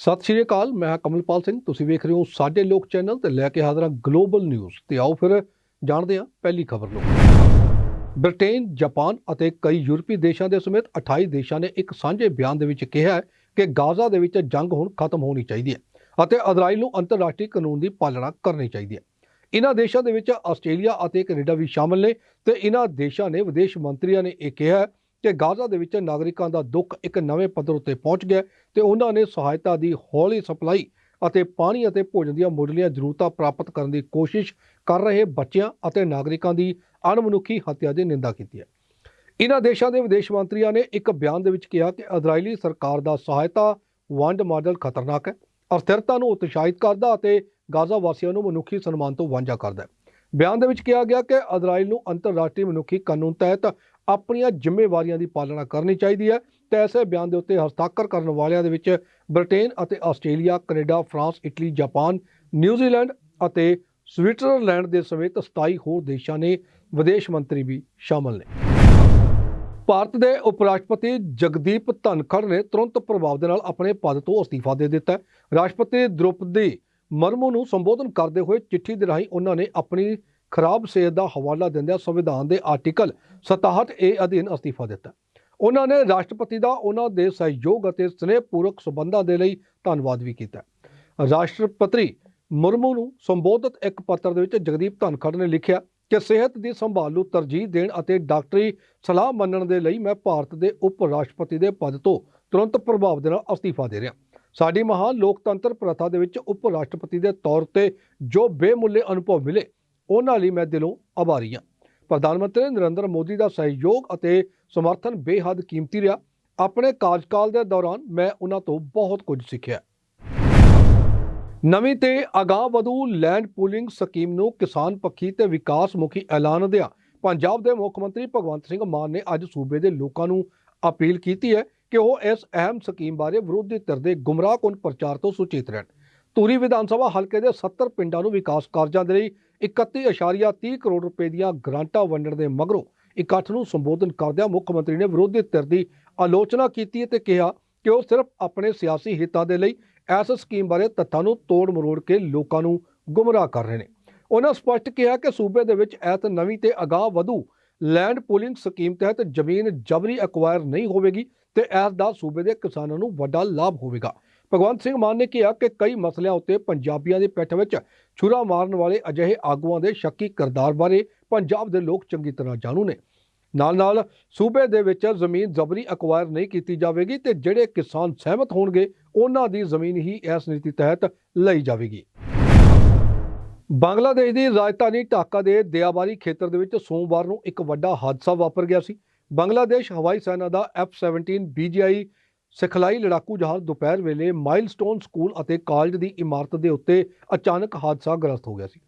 ਸਤਿ ਸ਼੍ਰੀ ਅਕਾਲ, ਮੈਂ ਹਾਂ ਕਮਲਪਾਲ ਸਿੰਘ। ਤੁਸੀਂ ਵੇਖ ਰਹੇ ਹੋ ਸਾਡੇ ਲੋਕ ਚੈਨਲ ਤੇ ਲੈ ਕੇ ਹਾਜ਼ਰ ਹਾਂ ਗਲੋਬਲ ਨਿਊਜ਼। ਤੇ ਆਓ ਫਿਰ ਜਾਣਦੇ ਹਾਂ ਪਹਿਲੀ ਖਬਰ ਨੂੰ। ਬ੍ਰਿਟੇਨ, ਜਾਪਾਨ ਅਤੇ ਕਈ ਯੂਰਪੀ ਦੇਸ਼ਾਂ ਦੇ ਸਮੇਤ 28 ਦੇਸ਼ਾਂ ਨੇ ਇੱਕ ਸਾਂਝੇ ਬਿਆਨ ਦੇ ਵਿੱਚ ਕਿਹਾ ਹੈ ਕਿ ਗਾਜ਼ਾ ਦੇ ਵਿੱਚ ਜੰਗ ਹੁਣ ਖਤਮ ਹੋਣੀ ਚਾਹੀਦੀ ਹੈ ਅਤੇ ਇਜ਼ਰਾਈਲ ਨੂੰ ਅੰਤਰਰਾਸ਼ਟਰੀ ਕਾਨੂੰਨ ਦੀ ਪਾਲਣਾ ਕਰਨੀ ਚਾਹੀਦੀ ਹੈ। ਇਹਨਾਂ ਦੇਸ਼ਾਂ ਦੇ ਵਿੱਚ ਆਸਟ੍ਰੇਲੀਆ ਅਤੇ ਕੈਨੇਡਾ ਵੀ ਸ਼ਾਮਲ ਨੇ ਤੇ ਇਹਨਾਂ ਦੇਸ਼ਾਂ ਨੇ ਵਿਦੇਸ਼ ਮੰਤਰੀਆਂ ਨੇ ਇਹ ਕਿਹਾ ਕਿ ਗਾਜ਼ਾ ਦੇ ਵਿੱਚ ਨਾਗਰਿਕਾਂ ਦਾ ਦੁੱਖ ਇੱਕ ਨਵੇਂ ਪੱਧਰ ਉੱਤੇ ਪਹੁੰਚ ਗਿਆ ਹੈ ਤੇ ਉਹਨਾਂ ਨੇ ਸਹਾਇਤਾ ਦੀ ਹੌਲੀ ਸਪਲਾਈ ਅਤੇ ਪਾਣੀ ਅਤੇ ਭੋਜਨ ਦੀਆਂ ਮੁੱਢਲੀਆਂ ਜ਼ਰੂਰਤਾਂ ਪ੍ਰਾਪਤ ਕਰਨ ਦੀ ਕੋਸ਼ਿਸ਼ ਕਰ ਰਹੇ ਬੱਚਿਆਂ ਅਤੇ ਨਾਗਰਿਕਾਂ ਦੀ ਅਣਮਨੁੱਖੀ ਹੱਤਿਆ ਦੀ ਨਿੰਦਾ ਕੀਤੀ ਹੈ। ਇਹਨਾਂ ਦੇਸ਼ਾਂ ਦੇ ਵਿਦੇਸ਼ ਮੰਤਰੀਆਂ ਨੇ ਇੱਕ ਬਿਆਨ ਦੇ ਵਿੱਚ ਕਿਹਾ ਕਿ ਇਜ਼ਰਾਈਲੀ ਸਰਕਾਰ ਦਾ ਸਹਾਇਤਾ ਵੰਡ ਮਾਡਲ ਖਤਰਨਾਕ ਹੈ, ਅਸਥਿਰਤਾ ਨੂੰ ਉਤਸ਼ਾਹਿਤ ਕਰਦਾ ਅਤੇ ਗਾਜ਼ਾ ਵਾਸੀਆਂ ਨੂੰ ਮਨੁੱਖੀ ਸਨਮਾਨ ਤੋਂ ਵਾਂਝਾ ਕਰਦਾ ਹੈ। ਬਿਆਨ ਦੇ ਵਿੱਚ ਕਿਹਾ ਗਿਆ ਕਿ ਇਜ਼ਰਾਈਲ ਨੂੰ ਅੰਤਰਰਾਸ਼ਟਰੀ ਮਨੁੱਖੀ ਕਾਨੂੰਨ ਤਹਿਤ ਆਪਣੀਆਂ ਜ਼ਿੰਮੇਵਾਰੀਆਂ ਦੀ ਪਾਲਣਾ ਕਰਨੀ ਚਾਹੀਦੀ ਹੈ। ਤੇ ਐਸੇ ਬਿਆਨ ਦੇ ਉੱਤੇ ਹਸਤਾਖਰ ਕਰਨ ਵਾਲਿਆਂ ਦੇ ਵਿੱਚ ਬ੍ਰਿਟੇਨ ਅਤੇ Australia, Canada, France, Italy, Japan, New Zealand ਅਤੇ ਸਵਿਟਜ਼ਰਲੈਂਡ ਦੇ ਸਮੇਤ 27 ਹੋਰ ਦੇਸ਼ਾਂ ਨੇ ਵਿਦੇਸ਼ ਮੰਤਰੀ ਵੀ ਸ਼ਾਮਲ ਨੇ। ਭਾਰਤ ਦੇ ਉਪ ਰਾਸ਼ਟਰਪਤੀ ਜਗਦੀਪ ਧਨਖੜ ਨੇ ਤੁਰੰਤ ਪ੍ਰਭਾਵ ਦੇ ਨਾਲ ਆਪਣੇ ਪਦ ਤੋਂ ਅਸਤੀਫਾ ਦੇ ਦਿੱਤਾ ਰਾਸ਼ਟਰਪਤੀ ਦ੍ਰੋਪਦੀ ਮਰਮੂ ਨੂੰ ਸੰਬੋਧਨ ਕਰਦੇ ਹੋਏ ਚਿੱਠੀ ਦੇ ਰਾਹੀਂ ਉਹਨਾਂ ਨੇ ਆਪਣੀ ਖਰਾਬ ਸਿਹਤ ਦਾ ਹਵਾਲਾ ਦਿੰਦਿਆਂ ਸੰਵਿਧਾਨ ਦੇ ਆਰਟੀਕਲ 67 ਏ ਅਧੀਨ ਅਸਤੀਫਾ ਦਿੱਤਾ। ਉਹਨਾਂ ਨੇ ਰਾਸ਼ਟਰਪਤੀ ਦਾ ਉਹਨਾਂ ਦੇ ਸਹਿਯੋਗ ਅਤੇ ਸਨੇਹਪੂਰਕ ਸਬੰਧਾਂ ਦੇ ਲਈ ਧੰਨਵਾਦ ਵੀ ਕੀਤਾ। ਰਾਸ਼ਟਰਪਤੀ ਮੁਰਮੂ ਨੂੰ ਸੰਬੋਧਿਤ ਇੱਕ ਪੱਤਰ ਦੇ ਵਿੱਚ ਜਗਦੀਪ ਧਨਖੜ ਨੇ ਲਿਖਿਆ ਕਿ ਸਿਹਤ ਦੀ ਸੰਭਾਲ ਨੂੰ ਤਰਜੀਹ ਦੇਣ ਅਤੇ ਡਾਕਟਰੀ ਸਲਾਹ ਮੰਨਣ ਦੇ ਲਈ ਮੈਂ ਭਾਰਤ ਦੇ ਉਪ ਰਾਸ਼ਟਰਪਤੀ ਦੇ ਪਦ ਤੋਂ ਤੁਰੰਤ ਪ੍ਰਭਾਵ ਦੇ ਨਾਲ ਅਸਤੀਫਾ ਦੇ ਰਿਹਾ। ਸਾਡੀ ਮਹਾਨ ਲੋਕਤੰਤਰ ਪ੍ਰਥਾ ਦੇ ਵਿੱਚ ਉਪ ਰਾਸ਼ਟਰਪਤੀ ਦੇ ਤੌਰ ਤੇ ਜੋ ਬੇਮੁੱਲੇ ਅਨੁਭਵ ਮਿਲੇ ਉਹਨਾਂ ਲਈ ਮੈਂ ਦਿਲੋਂ ਆਭਾਰੀ ਹਾਂ। ਪ੍ਰਧਾਨ ਮੰਤਰੀ ਨਰਿੰਦਰ ਮੋਦੀ ਦਾ ਸਹਿਯੋਗ ਅਤੇ ਸਮਰਥਨ ਬੇਹੱਦ ਕੀਮਤੀ ਰਿਹਾ। ਆਪਣੇ ਕਾਰਜਕਾਲ ਦੇ ਦੌਰਾਨ ਮੈਂ ਉਹਨਾਂ ਤੋਂ ਬਹੁਤ ਕੁਝ ਸਿੱਖਿਆ। ਨਵੀਂ ਤੇ ਅਗਾਂਹ ਵਧੂ ਲੈਂਡ ਪੂਲਿੰਗ ਸਕੀਮ ਨੂੰ ਕਿਸਾਨ ਪੱਖੀ ਤੇ ਵਿਕਾਸ ਮੁਖੀ ਐਲਾਨ ਦਿਆ। ਪੰਜਾਬ ਦੇ ਮੁੱਖ ਮੰਤਰੀ ਭਗਵੰਤ ਸਿੰਘ ਮਾਨ ਨੇ ਅੱਜ ਸੂਬੇ ਦੇ ਲੋਕਾਂ ਨੂੰ ਅਪੀਲ ਕੀਤੀ ਹੈ ਕਿ ਉਹ ਇਸ ਅਹਿਮ ਸਕੀਮ ਬਾਰੇ ਵਿਰੋਧੀ ਧਿਰ ਦੇ ਗੁੰਮਰਾਹਕੁਨ ਪ੍ਰਚਾਰ ਤੋਂ ਸੁਚੇਤ ਰਹਿਣ। ਧੂਰੀ ਵਿਧਾਨ ਸਭਾ ਹਲਕੇ ਦੇ 70 ਪਿੰਡਾਂ ਨੂੰ ਵਿਕਾਸ ਕਾਰਜਾਂ ਦੇ ਲਈ 31.30 ਕਰੋੜ ਰੁਪਏ ਦੀਆਂ ਗ੍ਰਾਂਟਾਂ ਵੰਡਣ ਦੇ ਮਗਰੋਂ ਇਕੱਠ ਨੂੰ ਸੰਬੋਧਨ ਕਰਦਿਆਂ ਮੁੱਖ ਮੰਤਰੀ ਨੇ ਵਿਰੋਧੀ ਧਿਰ ਦੀ ਆਲੋਚਨਾ ਕੀਤੀ ਅਤੇ ਕਿਹਾ ਕਿ ਉਹ ਸਿਰਫ ਆਪਣੇ ਸਿਆਸੀ ਹਿੱਤਾਂ ਦੇ ਲਈ ਇਸ ਸਕੀਮ ਬਾਰੇ ਤੱਥਾਂ ਨੂੰ ਤੋੜ ਮਰੋੜ ਕੇ ਲੋਕਾਂ ਨੂੰ ਗੁੰਮਰਾਹ ਕਰ ਰਹੇ ਨੇ। ਉਹਨਾਂ ਸਪਸ਼ਟ ਕਿਹਾ ਕਿ ਸੂਬੇ ਦੇ ਵਿੱਚ ਐਤ ਨਵੀਂ ਤੇ ਅਗਾਹ ਵਧੂ ਲੈਂਡ ਪੂਲਿੰਗ ਸਕੀਮ ਤਹਿਤ ਜ਼ਮੀਨ ਜਬਰੀ ਐਕਵਾਇਰ ਨਹੀਂ ਹੋਵੇਗੀ ਤੇ ਇਸ ਦਾ ਸੂਬੇ ਦੇ ਕਿਸਾਨਾਂ ਨੂੰ ਵੱਡਾ ਲਾਭ ਹੋਵੇਗਾ। ਭਗਵੰਤ ਸਿੰਘ ਮਾਨ ਨੇ ਕਿਹਾ ਕਿ ਕਈ ਮਸਲਿਆਂ ਉੱਤੇ ਪੰਜਾਬੀਆਂ ਦੇ ਪਿੱਠ ਵਿੱਚ ਛੁਰਾ ਮਾਰਨ ਵਾਲੇ ਅਜਿਹੇ ਆਗੂਆਂ ਦੇ ਸ਼ੱਕੀ ਕਿਰਦਾਰ ਬਾਰੇ ਪੰਜਾਬ ਦੇ ਲੋਕ ਚੰਗੀ ਤਰ੍ਹਾਂ ਜਾਣੂ ਨੇ। ਨਾਲ ਨਾਲ ਸੂਬੇ ਦੇ ਵਿੱਚ ਜ਼ਮੀਨ ਜ਼ਬਰੀ ਅਕਵਾਇਰ ਨਹੀਂ ਕੀਤੀ ਜਾਵੇਗੀ ਤੇ ਜਿਹੜੇ ਕਿਸਾਨ ਸਹਿਮਤ ਹੋਣਗੇ, ਉਹਨਾਂ ਦੀ ਜ਼ਮੀਨ ਹੀ ਇਸ ਨੀਤੀ ਤਹਿਤ ਲਈ ਜਾਵੇਗੀ। ਬੰਗਲਾਦੇਸ਼ ਦੀ ਰਾਜਧਾਨੀ ਢਾਕਾ ਦੇ ਦਿਆਬਾਰੀ ਖੇਤਰ ਦੇ ਵਿੱਚ ਸੋਮਵਾਰ ਨੂੰ ਇੱਕ ਵੱਡਾ ਹਾਦਸਾ ਵਾਪਰ ਗਿਆ ਸੀ। ਬੰਗਲਾਦੇਸ਼ ਹਵਾਈ ਸੈਨਾ ਦਾ F-17 BGI ਸਿਖਲਾਈ ਲੜਾਕੂ ਜਹਾਜ਼ ਦੁਪਹਿਰ ਵੇਲੇ ਮਾਈਲਸਟੋਨ ਸਕੂਲ ਅਤੇ ਕਾਲਜ ਦੀ ਇਮਾਰਤ ਦੇ ਉੱਤੇ ਅਚਾਨਕ ਹਾਦਸਾ ਗ੍ਰਸਤ ਹੋ ਗਿਆ ਸੀ।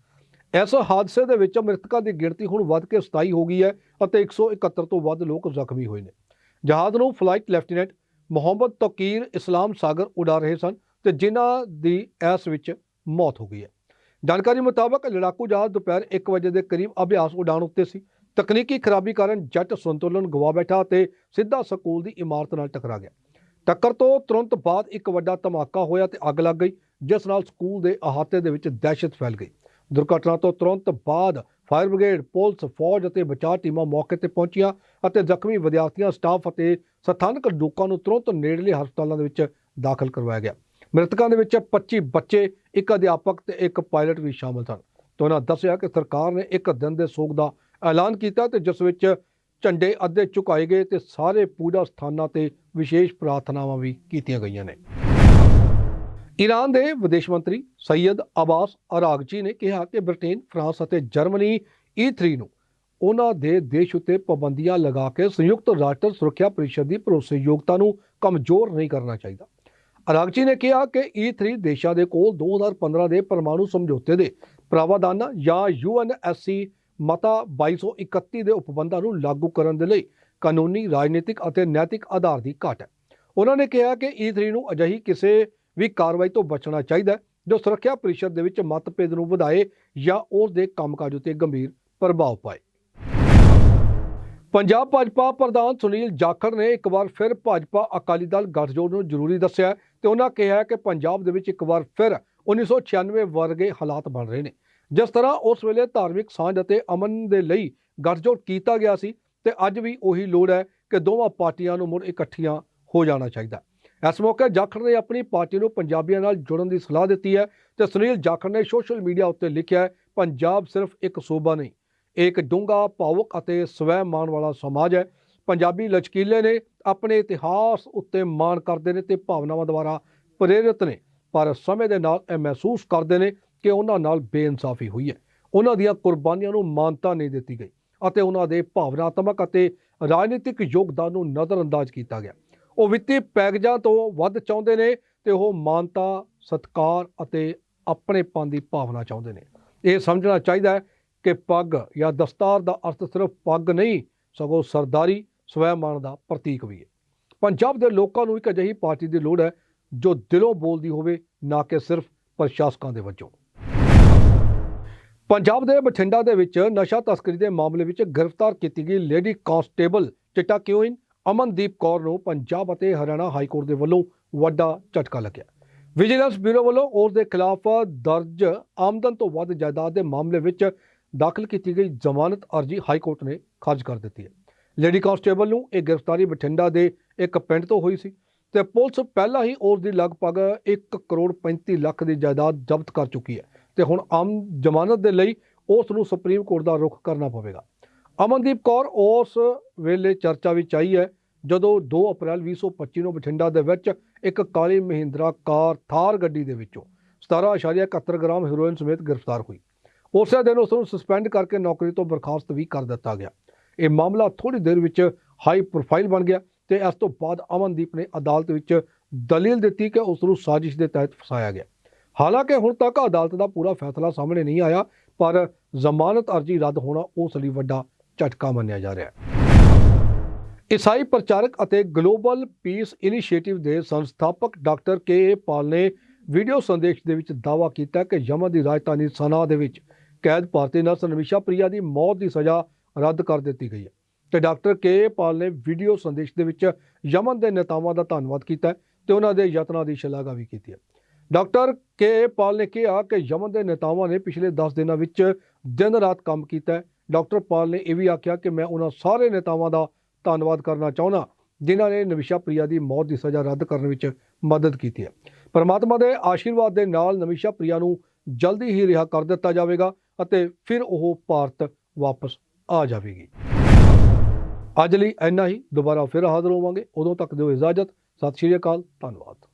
ਇਸ ਹਾਦਸੇ ਦੇ ਵਿੱਚ ਮ੍ਰਿਤਕਾਂ ਦੀ ਗਿਣਤੀ ਹੁਣ ਵੱਧ ਕੇ 27 ਹੋ ਗਈ ਹੈ ਅਤੇ 171 ਤੋਂ ਵੱਧ ਲੋਕ ਜ਼ਖਮੀ ਹੋਏ ਨੇ। ਜਹਾਜ਼ ਨੂੰ ਫਲਾਈਟ ਲੈਫਟੀਨੈਂਟ ਮੁਹੰਮਦ ਤੌਕੀਰ ਇਸਲਾਮ ਸਾਗਰ ਉਡਾ ਰਹੇ ਸਨ ਤੇ ਜਿਨ੍ਹਾਂ ਦੀ ਇਸ ਵਿੱਚ ਮੌਤ ਹੋ ਗਈ ਹੈ। ਜਾਣਕਾਰੀ ਮੁਤਾਬਕ ਲੜਾਕੂ ਜਹਾਜ਼ ਦੁਪਹਿਰ 1 ਵਜੇ ਦੇ ਕਰੀਬ ਅਭਿਆਸ ਉਡਾਣ ਉੱਤੇ ਸੀ। ਤਕਨੀਕੀ ਖਰਾਬੀ ਕਾਰਨ ਜੱਟ ਸੰਤੁਲਨ ਗਵਾ ਬੈਠਾ ਅਤੇ ਸਿੱਧਾ ਸਕੂਲ ਦੀ ਇਮਾਰਤ ਨਾਲ ਟਕਰਾ ਗਿਆ। ਟੱਕਰ ਤੋਂ ਤੁਰੰਤ ਬਾਅਦ ਇੱਕ ਵੱਡਾ ਧਮਾਕਾ ਹੋਇਆ ਤੇ ਅੱਗ ਲੱਗ ਗਈ, ਜਿਸ ਨਾਲ ਸਕੂਲ ਦੇ ਅਹਾਤੇ ਦੇ ਵਿੱਚ ਦਹਿਸ਼ਤ ਫੈਲ ਗਈ। ਦੁਰਘਟਨਾ ਤੋਂ ਤੁਰੰਤ ਬਾਅਦ ਫਾਇਰ ਬ੍ਰਿਗੇਡ, ਪੁਲਿਸ, ਫੌਜ ਅਤੇ ਬਚਾਅ ਟੀਮਾਂ ਮੌਕੇ ਤੇ ਪਹੁੰਚੀਆਂ ਅਤੇ ਜ਼ਖਮੀ ਵਿਦਿਆਰਥੀਆਂ, ਸਟਾਫ ਅਤੇ ਸਥਾਨਕ ਲੋਕਾਂ ਨੂੰ ਤੁਰੰਤ ਨੇੜਲੇ ਹਸਪਤਾਲਾਂ ਦੇ ਵਿੱਚ ਦਾਖਲ ਕਰਵਾਇਆ ਗਿਆ। ਮ੍ਰਿਤਕਾਂ ਦੇ ਵਿੱਚ 25 ਬੱਚੇ, ਇੱਕ ਅਧਿਆਪਕ ਤੇ ਇੱਕ ਪਾਇਲਟ ਵੀ ਸ਼ਾਮਲ ਸਨ। ਤੇ ਉਹਨਾਂ ਦੱਸਿਆ ਕਿ ਸਰਕਾਰ ਨੇ ਇੱਕ ਦਿਨ ਦੇ ਸੋਗ ਦਾ ਐਲਾਨ ਕੀਤਾ ਤੇ ਜਿਸ ਵਿੱਚ ਝੰਡੇ ਅੱਧੇ ਝੁਕਾਏ ਗਏ ਤੇ ਸਾਰੇ ਪੂਜਾ ਸਥਾਨਾਂ ਤੇ ਵਿਸ਼ੇਸ਼ ਪ੍ਰਾਰਥਨਾਵਾਂ ਵੀ ਕੀਤੀਆਂ ਗਈਆਂ ਨੇ। ਈਰਾਨ ਦੇ ਵਿਦੇਸ਼ ਮੰਤਰੀ ਸੈਯਦ ਅਬਾਸ ਅਰਾਗਚੀ ਨੇ ਕਿਹਾ ਕਿ ਬ੍ਰਿਟੇਨ, ਫਰਾਂਸ ਅਤੇ ਜਰਮਨੀ E3 ਨੂੰ ਉਹਨਾਂ ਦੇ ਦੇਸ਼ ਉੱਤੇ ਪਾਬੰਦੀਆਂ ਲਗਾ ਕੇ ਸੰਯੁਕਤ ਰਾਸ਼ਟਰ ਸੁਰੱਖਿਆ ਪਰਿਸ਼ਦ ਦੀ ਭਰੋਸੇਯੋਗਤਾ ਨੂੰ ਕਮਜ਼ੋਰ ਨਹੀਂ ਕਰਨਾ ਚਾਹੀਦਾ। ਅਰਾਗਚੀ ਨੇ ਕਿਹਾ ਕਿ E3 ਦੇਸ਼ਾਂ ਦੇ ਕੋਲ 2015 ਦੇ ਪਰਮਾਣੂ ਸਮਝੌਤੇ ਦੇ ਪ੍ਰਾਵਧਾਨਾਂ ਜਾਂ UNSC ਮਤਾ 2231 ਦੇ ਉਪਬੰਧਾਂ ਨੂੰ ਲਾਗੂ ਕਰਨ ਦੇ ਲਈ ਕਾਨੂੰਨੀ, ਰਾਜਨੀਤਿਕ ਅਤੇ ਨੈਤਿਕ ਆਧਾਰ ਦੀ ਘਾਟ ਹੈ। ਉਹਨਾਂ ਨੇ ਕਿਹਾ ਕਿ E3 ਨੂੰ ਅਜਿਹੀ ਕਿਸੇ ਵੀ ਕਾਰਵਾਈ ਤੋਂ ਬਚਣਾ ਚਾਹੀਦਾ ਹੈ ਜੋ ਸੁਰੱਖਿਆ ਪਰਿਸ਼ਦ ਦੇ ਵਿੱਚ ਮਤਭੇਦ ਨੂੰ ਵਧਾਏ ਜਾਂ ਉਸ ਦੇ ਕੰਮਕਾਜ ਉਤੇ ਗੰਭੀਰ ਪ੍ਰਭਾਵ ਪਾਏ। ਪੰਜਾਬ ਭਾਜਪਾ ਪ੍ਰਧਾਨ ਸੁਨੀਲ ਜਾਖੜ ਨੇ ਇੱਕ ਵਾਰ ਫਿਰ ਭਾਜਪਾ ਅਕਾਲੀ ਦਲ ਗੱਠਜੋੜ ਨੂੰ ਜ਼ਰੂਰੀ ਦੱਸਿਆ ਹੈ ਤੇ ਉਹਨਾਂ ਕਿਹਾ ਕਿ ਪੰਜਾਬ ਦੇ ਵਿੱਚ ਇੱਕ ਵਾਰ ਫਿਰ 1996 ਵਰਗੇ ਹਾਲਾਤ ਬਣ ਰਹੇ ਨੇ। ਜਿਸ ਤਰ੍ਹਾਂ ਉਸ ਵੇਲੇ ਧਾਰਮਿਕ ਸਾਂਝ ਅਤੇ ਅਮਨ ਦੇ ਲਈ ਗੱਠਜੋੜ ਕੀਤਾ ਗਿਆ ਸੀ ਤੇ ਅੱਜ ਵੀ ਉਹੀ ਲੋੜ ਹੈ ਕਿ ਦੋਵਾਂ ਪਾਰਟੀਆਂ ਨੂੰ ਮੁੜ ਇਕੱਠੀਆਂ ਹੋ ਜਾਣਾ ਚਾਹੀਦਾ ਇਸ ਮੌਕੇ ਜਾਖੜ ਨੇ ਆਪਣੀ ਪਾਰਟੀ ਨੂੰ ਪੰਜਾਬੀਆਂ ਨਾਲ ਜੁੜਨ ਦੀ ਸਲਾਹ ਦਿੱਤੀ ਹੈ ਤੇ ਸੁਨੀਲ ਜਾਖੜ ਨੇ ਸੋਸ਼ਲ ਮੀਡੀਆ ਉੱਤੇ ਲਿਖਿਆ ਪੰਜਾਬ ਸਿਰਫ ਇੱਕ ਸੂਬਾ ਨਹੀਂ, ਇਹ ਇੱਕ ਡੂੰਘਾ, ਭਾਵੁਕ ਅਤੇ ਸਵੈ ਮਾਣ ਵਾਲਾ ਸਮਾਜ ਹੈ। ਪੰਜਾਬੀ ਲਚਕੀਲੇ ਨੇ ਆਪਣੇ ਇਤਿਹਾਸ ਉੱਤੇ ਮਾਣ ਕਰਦੇ ਨੇ ਤੇ ਭਾਵਨਾਵਾਂ ਦੁਆਰਾ ਪ੍ਰੇਰਿਤ ਨੇ, ਪਰ ਸਮੇਂ ਦੇ ਨਾਲ ਇਹ ਮਹਿਸੂਸ ਕਰਦੇ ਨੇ ਕਿ ਉਹਨਾਂ ਨਾਲ ਬੇਇਨਸਾਫੀ ਹੋਈ ਹੈ। ਉਹਨਾਂ ਦੀਆਂ ਕੁਰਬਾਨੀਆਂ ਨੂੰ ਮਾਨਤਾ ਨਹੀਂ ਦਿੱਤੀ ਗਈ। ਅਤੇ ਉਹਨਾਂ ਦੇ ਭਾਵਨਾਤਮਕ ਅਤੇ ਰਾਜਨੀਤਿਕ ਯੋਗਦਾਨ ਨੂੰ ਨਜ਼ਰਅੰਦਾਜ਼ ਕੀਤਾ ਗਿਆ। ਉਹ ਵਿੱਤੀ ਪੈਕੇਜਾਂ ਤੋਂ ਵੱਧ ਚਾਹੁੰਦੇ ਨੇ ਤੇ ਉਹ ਮਾਨਤਾ, ਸਤਕਾਰ ਅਤੇ ਆਪਣੇਪਨ ਦੀ ਭਾਵਨਾ ਚਾਹੁੰਦੇ ਨੇ। ਇਹ ਸਮਝਣਾ ਚਾਹੀਦਾ ਹੈ ਕਿ ਪੱਗ ਜਾਂ ਦਸਤਾਰ ਦਾ ਅਰਥ ਸਿਰਫ ਪੱਗ ਨਹੀਂ, ਸਗੋਂ ਸਰਦਾਰੀ, ਸਵੈਮਾਨ ਦਾ ਪ੍ਰਤੀਕ ਵੀ ਹੈ। ਪੰਜਾਬ ਦੇ ਲੋਕਾਂ ਨੂੰ ਇੱਕ ਅਜਿਹੀ ਪਾਰਟੀ ਦੀ ਲੋੜ ਹੈ ਜੋ ਦਿਲੋਂ ਬੋਲਦੀ ਹੋਵੇ, ਨਾ ਕਿ ਸਿਰਫ ਪ੍ਰਸ਼ਾਸਕਾਂ ਦੇ ਵਜੋਂ। ਪੰਜਾਬ ਦੇ ਬਠਿੰਡਾ ਦੇ ਵਿੱਚ ਨਸ਼ਾ ਤਸਕਰੀ ਦੇ ਮਾਮਲੇ ਵਿੱਚ ਗ੍ਰਿਫਤਾਰ ਕੀਤੀ ਗਈ ਲੇਡੀ ਕਾਂਸਟੇਬਲ ਚਿੱਟਾ ਕਿਉਇਨ ਅਮਨਦੀਪ ਕੌਰ ਨੂੰ ਪੰਜਾਬ ਅਤੇ ਹਰਿਆਣਾ ਹਾਈ ਕੋਰਟ ਦੇ ਵੱਲੋਂ ਵੱਡਾ ਝਟਕਾ ਲੱਗਿਆ। ਵਿਜੀਲੈਂਸ ਬਿਊਰੋ ਵੱਲੋਂ ਉਸ ਦੇ ਖਿਲਾਫ ਦਰਜ ਆਮਦਨ ਤੋਂ ਵੱਧ ਜਾਇਦਾਦ ਦੇ ਮਾਮਲੇ ਵਿੱਚ ਦਾਖਲ ਕੀਤੀ ਗਈ ਜ਼ਮਾਨਤ ਅਰਜ਼ੀ ਹਾਈ ਕੋਰਟ ਨੇ ਖਾਰਜ ਕਰ ਦਿੱਤੀ ਹੈ। ਲੇਡੀ ਕਾਂਸਟੇਬਲ ਨੂੰ ਇਹ ਗ੍ਰਿਫਤਾਰੀ ਬਠਿੰਡਾ ਦੇ ਇੱਕ ਪਿੰਡ ਤੋਂ ਹੋਈ ਸੀ ਤੇ ਪੁਲਿਸ ਪਹਿਲਾਂ ਹੀ ਉਸ ਦੀ ਲਗਭਗ 1 ਕਰੋੜ 35 ਲੱਖ ਦੀ ਜਾਇਦਾਦ ਜ਼ਬਤ ਕਰ ਚੁੱਕੀ ਹੈ। ਤੇ ਹੁਣ ਆਮ ਜ਼ਮਾਨਤ ਦੇ ਲਈ ਉਸ ਨੂੰ ਸੁਪਰੀਮ ਕੋਰਟ ਦਾ ਰੁਖ ਕਰਨਾ ਪਵੇਗਾ। ਅਮਨਦੀਪ ਕੌਰ ਉਸ ਵੇਲੇ ਚਰਚਾ ਵਿੱਚ ਆਈ ਹੈ ਜਦੋਂ 2 ਅਪ੍ਰੈਲ 2025 ਨੂੰ ਬਠਿੰਡਾ ਦੇ ਵਿੱਚ ਇੱਕ ਕਾਲੀ ਮਹਿੰਦਰਾ ਕਾਰ ਥਾਰ ਗੱਡੀ ਦੇ ਵਿੱਚੋਂ 17.71 ਗ੍ਰਾਮ ਹੈਰੋਇਨ ਸਮੇਤ ਗ੍ਰਿਫਤਾਰ ਹੋਈ। ਉਸੇ ਦਿਨ ਉਸ ਨੂੰ ਸਸਪੈਂਡ ਕਰਕੇ ਨੌਕਰੀ ਤੋਂ ਬਰਖਾਸਤ ਵੀ ਕਰ ਦਿੱਤਾ ਗਿਆ। ਇਹ ਮਾਮਲਾ ਥੋੜੀ ਦੇਰ ਵਿੱਚ ਹਾਈ ਪ੍ਰੋਫਾਈਲ ਬਣ ਗਿਆ ਤੇ ਇਸ ਤੋਂ ਬਾਅਦ ਅਮਨਦੀਪ ਨੇ ਅਦਾਲਤ ਵਿੱਚ ਦਲੀਲ ਦਿੱਤੀ ਕਿ ਉਸ ਨੂੰ ਸਾਜ਼ਿਸ਼ ਦੇ ਤਹਿਤ ਫਸਾਇਆ ਗਿਆ। ਹਾਲਾਂਕਿ ਹੁਣ ਤੱਕ ਅਦਾਲਤ ਦਾ ਪੂਰਾ ਫੈਸਲਾ ਸਾਹਮਣੇ ਨਹੀਂ ਆਇਆ, ਪਰ ਜ਼ਮਾਨਤ ਅਰਜ਼ੀ ਰੱਦ ਹੋਣਾ ਉਸ ਲਈ ਵੱਡਾ ਝਟਕਾ ਮੰਨਿਆ ਜਾ ਰਿਹਾ ਹੈ। ਈਸਾਈ ਪ੍ਰਚਾਰਕ ਅਤੇ ਗਲੋਬਲ ਪੀਸ ਇਨੀਸ਼ੀਏਟਿਵ ਦੇ ਸੰਸਥਾਪਕ ਡਾਕਟਰ ਕੇ ਏ ਪਾਲ ਨੇ ਵੀਡੀਓ ਸੰਦੇਸ਼ ਦੇ ਵਿੱਚ ਦਾਅਵਾ ਕੀਤਾ ਕਿ ਯਮਨ ਦੀ ਰਾਜਧਾਨੀ ਸਨਾ ਦੇ ਵਿੱਚ ਕੈਦ ਭਾਰਤੀ ਨਰਸ ਨਮਿਸ਼ਾ ਪ੍ਰਿਆ ਦੀ ਮੌਤ ਦੀ ਸਜ਼ਾ ਰੱਦ ਕਰ ਦਿੱਤੀ ਗਈ ਹੈ। ਤੇ ਡਾਕਟਰ ਕੇ ਏ ਪਾਲ ਨੇ ਵੀਡੀਓ ਸੰਦੇਸ਼ ਦੇ ਵਿੱਚ ਯਮਨ ਦੇ ਨੇਤਾਵਾਂ ਦਾ ਧੰਨਵਾਦ ਕੀਤਾ ਹੈ ਤੇ ਉਹਨਾਂ ਦੇ ਯਤਨਾਂ ਦੀ ਸ਼ਲਾਘਾ ਵੀ ਕੀਤੀ ਹੈ। ਡਾਕਟਰ ਕੇ. ਪਾਲ ਨੇ ਕਿਹਾ ਕਿ ਯਮਨ ਦੇ ਨੇਤਾਵਾਂ ਨੇ ਪਿਛਲੇ 10 ਦਿਨਾਂ ਵਿੱਚ ਦਿਨ ਰਾਤ ਕੰਮ ਕੀਤਾ ਹੈ। ਡਾਕਟਰ ਪਾਲ ਨੇ ਇਹ ਵੀ ਆਖਿਆ ਕਿ ਮੈਂ ਉਹਨਾਂ ਸਾਰੇ ਨੇਤਾਵਾਂ ਦਾ ਧੰਨਵਾਦ ਕਰਨਾ ਚਾਹੁੰਦਾ, ਜਿਨ੍ਹਾਂ ਨੇ ਨਵਿਸ਼ਾ ਪ੍ਰਿਆ ਦੀ ਮੌਤ ਦੀ ਸਜ਼ਾ ਰੱਦ ਕਰਨ ਵਿੱਚ ਮਦਦ ਕੀਤੀ ਹੈ। ਪਰਮਾਤਮਾ ਦੇ ਆਸ਼ੀਰਵਾਦ ਦੇ ਨਾਲ ਨਵਿਸ਼ਾ ਪ੍ਰਿਆ ਨੂੰ ਜਲਦੀ ਹੀ ਰਿਹਾ ਕਰ ਦਿੱਤਾ ਜਾਵੇਗਾ ਅਤੇ ਫਿਰ ਉਹ ਭਾਰਤ ਵਾਪਸ ਆ ਜਾਵੇਗੀ। ਅੱਜ ਲਈ ਇੰਨਾ ਹੀ। ਦੁਬਾਰਾ ਫਿਰ ਹਾਜ਼ਰ ਹੋਵਾਂਗੇ। ਉਦੋਂ ਤੱਕ ਦਿਓ ਇਜਾਜ਼ਤ। ਸਤਿ ਸ਼੍ਰੀ ਅਕਾਲ। ਧੰਨਵਾਦ।